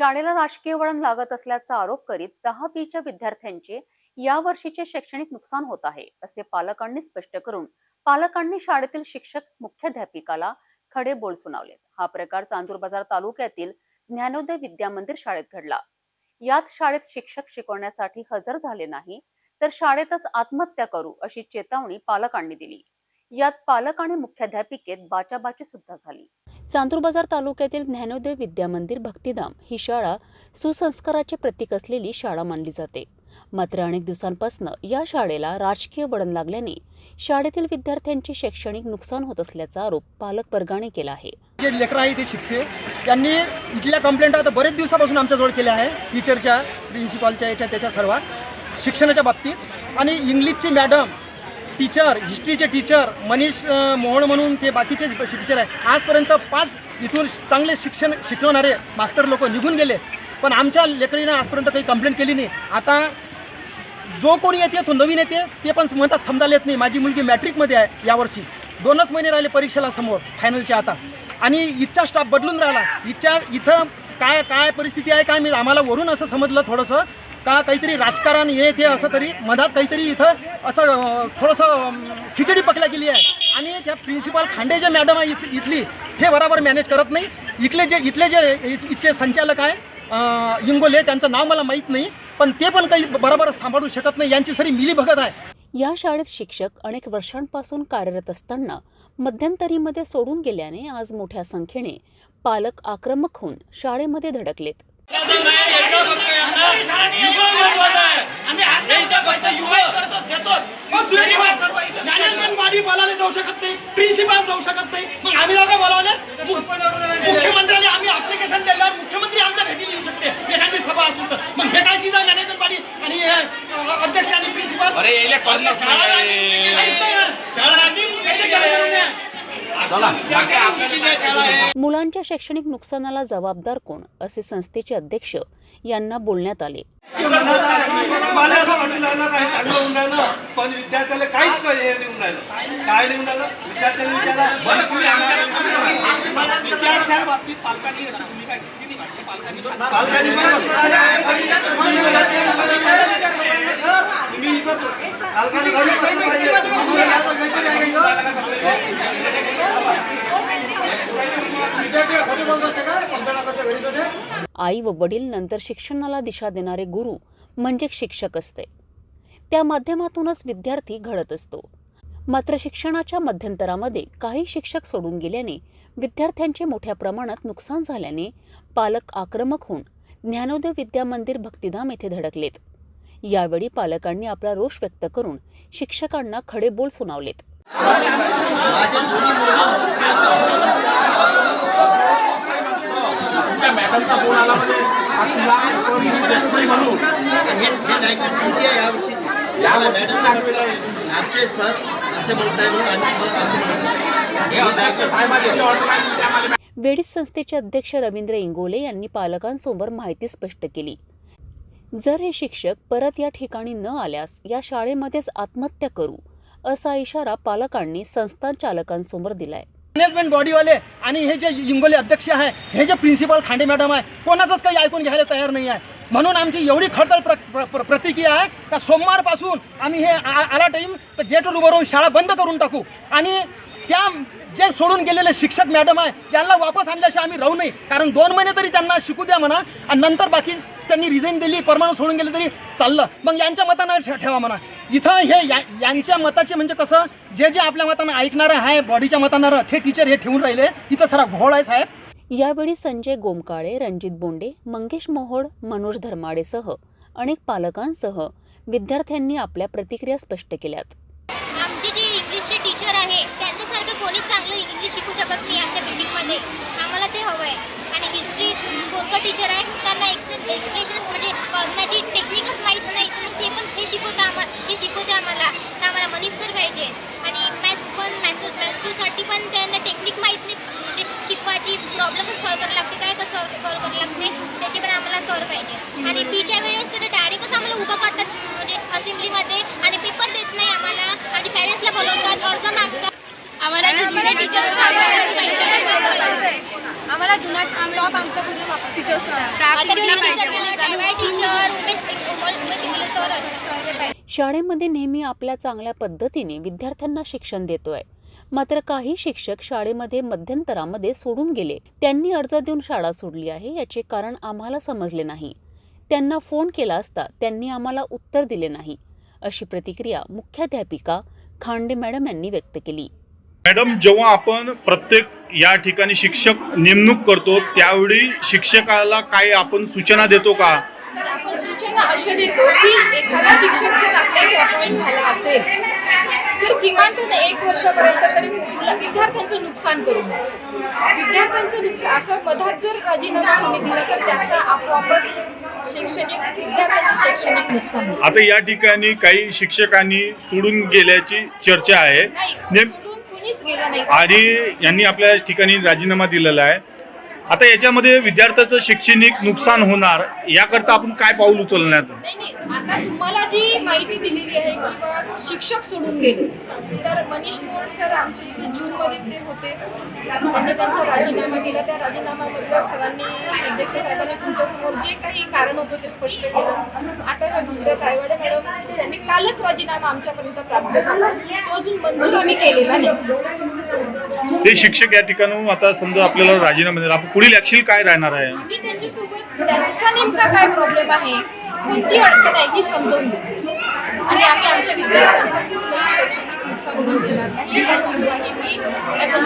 शाळेला राजकीय वळण लागत असल्याचा आरोप करीत दहावीच्या विद्यार्थ्यांचे या वर्षीचे शैक्षणिक नुकसान होत आहे असे पालकांनी स्पष्ट करून पालकांनी शाळेतील शिक्षक मुख्याध्यापिकाला खडे बोल सुनावलेत. हा प्रकार चांदूर बाजार तालुक्यातील ज्ञानोदय विद्या मंदिर शाळेत घडला. यात शाळेत शिक्षक शिकवण्यासाठी हजर झाले नाही तर शाळेतच आत्महत्या करू अशी चेतावणी पालकांनी दिली. यात पालक आणि मुख्याध्यापिकेत बाचाबाची सुद्धा झाली. चांदूर बाजार तालुक्यातील ज्ञानोदय विद्या मंदिर भक्तिधाम ही शाळा सुसंस्काराचे प्रतीक असलेली शाळा मानली जाते. मात्र अनेक दिवसांपासून या शाळेला राजकीय वळण लागल्याने शाळेतील विद्यार्थ्यांचे शैक्षणिक नुकसान होत असल्याचा आरोप पालक वर्गाने केला आहे. जे लेकर आहे ते शिकते. त्यांनी इथल्या कंप्लेंट आता बरेच दिवसापासून आमच्याजवळ केल्या आहे टीचरच्या प्रिन्सिपॉलच्या याच्या त्याच्या सर्वात. शिक्षणाच्या बाबतीत. आणि इंग्लिशचे मॅडम टीचर हिस्ट्रीचे टीचर मनीष मोहन म्हणून ते बाकीचे टीचर आहे. आजपर्यंत पाच इथून चांगले शिक्षण शिकवणारे मास्तर लोक निघून गेले. पण आमच्या लेकरीनं आजपर्यंत काही कंप्लेंट केली नाही. आता जो कोणी येते तो नवीन येते ते पण म्हणतात समजायला येत नाही. माझी मुलगी मॅट्रिकमध्ये आहे यावर्षी. दोनच महिने राहिले परीक्षेला समोर फायनलच्या आता. आणि इथचा स्टाफ बदलून राहिला. इथच्या इथं काय काय परिस्थिती आहे काय मी आम्हाला वरून असं समजलं थोडंसं. का काहीतरी राजकारण हे ते असं तरी मधात काहीतरी इथं असं थोडंसं खिचडी पकल्या गेली आहे. आणि त्या प्रिन्सिपाल खांडे जे मॅडम आहे इथ इथली ते बरोबर मॅनेज करत नाही. इथले जे इथले जे इथचे संचालक आहे इंगोले त्यांचं नाव मला माहीत नाही. पण ते पण काही बरोबर सांभाळू शकत नाही यांची सरी मिली भगत आहे. या शाळेत शिक्षक अनेक वर्षांपासून कार्यरत असताना मध्यंतरीमध्ये सोडून गेल्याने आज मोठ्या संख्येने पालक आक्रमक होऊन शाळेमध्ये धडकलेत. बोलायला जाऊ शकत नाही? प्रिन्सिपाल जाऊ शकत नाही मग आम्ही लोक मुख्यमंत्र्याने आम्ही अप्लिकेशन दिल्यावर मुख्यमंत्री आमच्या भेटीला येऊ शकते एखादी सभा असली तर मग हे काय चीज आहे मॅनेजमेंट बॉडी आणि अध्यक्ष आणि प्रिन्सिपाल अरे, याला करणंच नाही. काहीच नाही आहे. यायला गरज नाही. मुलांच्या शैक्षणिक नुकसानाला जबाबदार कोण असे संस्थेचे अध्यक्ष यांना बोलण्यात आले पण विद्यार्थ्याला काहीच हे राहिलं काय राहिलं विद्यार्थ्याला विचारा विद्यार्थ्या बाबतीत पालकांनी अशी भूमिका घेतली पालकांनी तुम्ही इथं पालकांनी आई व वडील नंतर शिक्षणाला दिशा देणारे गुरु म्हणजे शिक्षक असते. त्या माध्यमातूनच विद्यार्थी घडत असतो. मात्र शिक्षणाच्या मध्यंतरामध्ये काही शिक्षक सोडून गेल्याने विद्यार्थ्यांचे मोठ्या प्रमाणात नुकसान झाल्याने पालक आक्रमक होऊन ज्ञानोदय विद्या मंदिर भक्तिधाम येथे धडकलेत. यावेळी पालकांनी आपला रोष व्यक्त करून शिक्षकांना खडे बोल सुनावलेत मॅडमचा फोन आला म्हणजे तुला information देत नाही म्हणून नाही की? तुमची आहे यावर्षी याला मॅडम आमचे सर असे म्हणताय म्हणून वेडीस संस्थेचे अध्यक्ष रवींद्र इंगोले यांनी पालकांसमोर माहिती स्पष्ट केली. जर हे शिक्षक परत या ठिकाणी न आल्यास या शाळेमध्येच आत्महत्या करू असा इशारा पालकांनी संस्थान चालकांसमोर दिलाय. मॅनेजमेंट बॉडीवाले आणि हे जे हिंगोली अध्यक्ष आहे हे जे प्रिन्सिपल खांडे मॅडम आहे कोणाचंच काही ऐकून घ्यायला तयार नाही आहे. म्हणून आमची एवढी खडतळ प्र, प्र, प्र, प्रतिक्रिया आहे का सोमवारपासून आम्ही हे आ- आला टाईम तर गेटवर उभं राहून शाळा बंद करून टाकू. आणि त्या जे सोडून गेलेले शिक्षक मॅडम आहे त्यांना वापस आणल्याशिवाय आम्ही राहू नाही. कारण दोन महिने तरी त्यांना शिकू द्या म्हणा आणि नंतर बाकी त्यांनी रिझाईन दिली परमानंट सोडून गेले तरी चाललं. मग यांच्या मतानं ठेवा म्हणा. इथं हे या यांच्या मताचे म्हणजे कसं जे जे आपल्या मतानं ऐकणारं आहे बॉडीच्या मतानं ते टीचर हे ठेवून राहिले. इथं सरा घोळ आहे साहेब. यावेळी संजय गोमकाळे रणजित बोंडे मंगेश मोहोळ मनोज धर्माडेसह अनेक पालकांसह विद्यार्थ्यांनी आपल्या प्रतिक्रिया स्पष्ट केल्यात. आमचे जे इंग्लिशचे टीचर आहे कोणी कोणीच चांगलं इंग्लिश शिकू शकत नाही आमच्या बिल्डिंगमध्ये आम्हाला ते हवं आहे आणि हिस्ट्री बोरकर टीचर आहे. त्यांना एक्सप्रे एक्सप्रेशन म्हणजे करण्याची टेक्निकच माहीत नाही ते पण ते शिकवतं आम्हाला ते शिकवते आम्हाला. तर आम्हाला मनीष सर पाहिजे. आणि मॅथ्स पण मॅथ्स मॅथ्स टूसाठी पण त्यांना टेक्निक माहीत नाही. म्हणजे शिकवायची प्रॉब्लेमच सॉल्व करायला लागते. काय कसं सॉल्व करायला लागते. त्याची पण आम्हाला सॉल्व पाहिजे. आणि फीच्या वेळेस तर डायरेक्टच आम्हाला उभं करतात. म्हणजे असेंब्लीमध्ये आणि पेपर देत नाही आम्हाला आणि पॅरेंट्सला बोलवतात अर्ज मागतात आम्हाला जुना स्टॉप आमचा पूर्ण वापस. टीचर टीचर शाळेमध्ये नेहमी आपल्या चांगल्या पद्धतीने विद्यार्थ्यांना शिक्षण देतोय. मात्र काही शिक्षक शाळेमध्ये मध्यंतरामध्ये सोडून गेले. त्यांनी अर्ज देऊन शाळा सोडली आहे याचे कारण आम्हाला समजले नाही. त्यांना फोन केला असता त्यांनी आम्हाला उत्तर दिले नाही. अशी प्रतिक्रिया मुख्याध्यापिका खांडे मॅडम यांनी व्यक्त केली. मॅडम जेव्हा आपण प्रत्येक या ठिकाणी शिक्षक नेमणूक करतो त्यावेळी शिक्षकाला काय आपण सूचना देतो का? सर आपण सूचना अशा देतो की एखादा शिक्षक जर आपल्या इथे अपॉइंट झाला असेल तर किमान त्याने एक वर्षापर्यंत तरी मुला विद्यार्थ्यांचं नुकसान करू नये. विद्यार्थ्यांचं नुकसान असं मधात जर राजीनामा कोणी दिला तर त्याचा आपोआपच शैक्षणिक विद्यार्थ्यांचे शैक्षणिक नुकसान आता या ठिकाणी काही शिक्षकांनी सोडून गेल्याची चर्चा आहे. नाही नेम आणि यांनी आपल्या ठिकाणी राजीनामा दिलेला आहे. आता याच्यामध्ये विद्यार्थ्याचं शैक्षणिक नुकसान होणार याकरता आपण काय पाऊल उचलण्यात नाही नाही आता तुम्हाला जी माहिती दिलेली आहे किंवा शिक्षक सोडून गेले. तर मनीष मोड सर आमच्या इथे जूनमध्ये ते होते. त्यांनी त्यांचा राजीनामा दिला त्या राजीनाम्याबद्दल सरांनी अध्यक्ष साहेबांनी तुमच्यासमोर जे काही कारण होतं ते स्पष्ट केलं. आता दुसऱ्या तायवाडे मॅडम कालच राजीनामा आमच्यापर्यंत प्राप्त झाला. तो अजून मंजूर आम्ही केलेला नाही. ते शिक्षक या ठिकाणून आता समजा आपल्याला राजीनामा दिला आपण पुढील ऍक्शन काय राहणार आहे? आम्ही त्यांच्यासोबत त्यांचा नेमका काय प्रॉब्लेम आहे? कोणती अडचण आहे ही समजावून घेऊ. आणि आम्ही आमच्या विद्यार्थ्यांचं कुठलंही शैक्षणिक नुकसान होऊ देणार नाही. याची ग्वाही मी ॲज अ